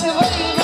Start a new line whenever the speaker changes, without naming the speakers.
शिवरी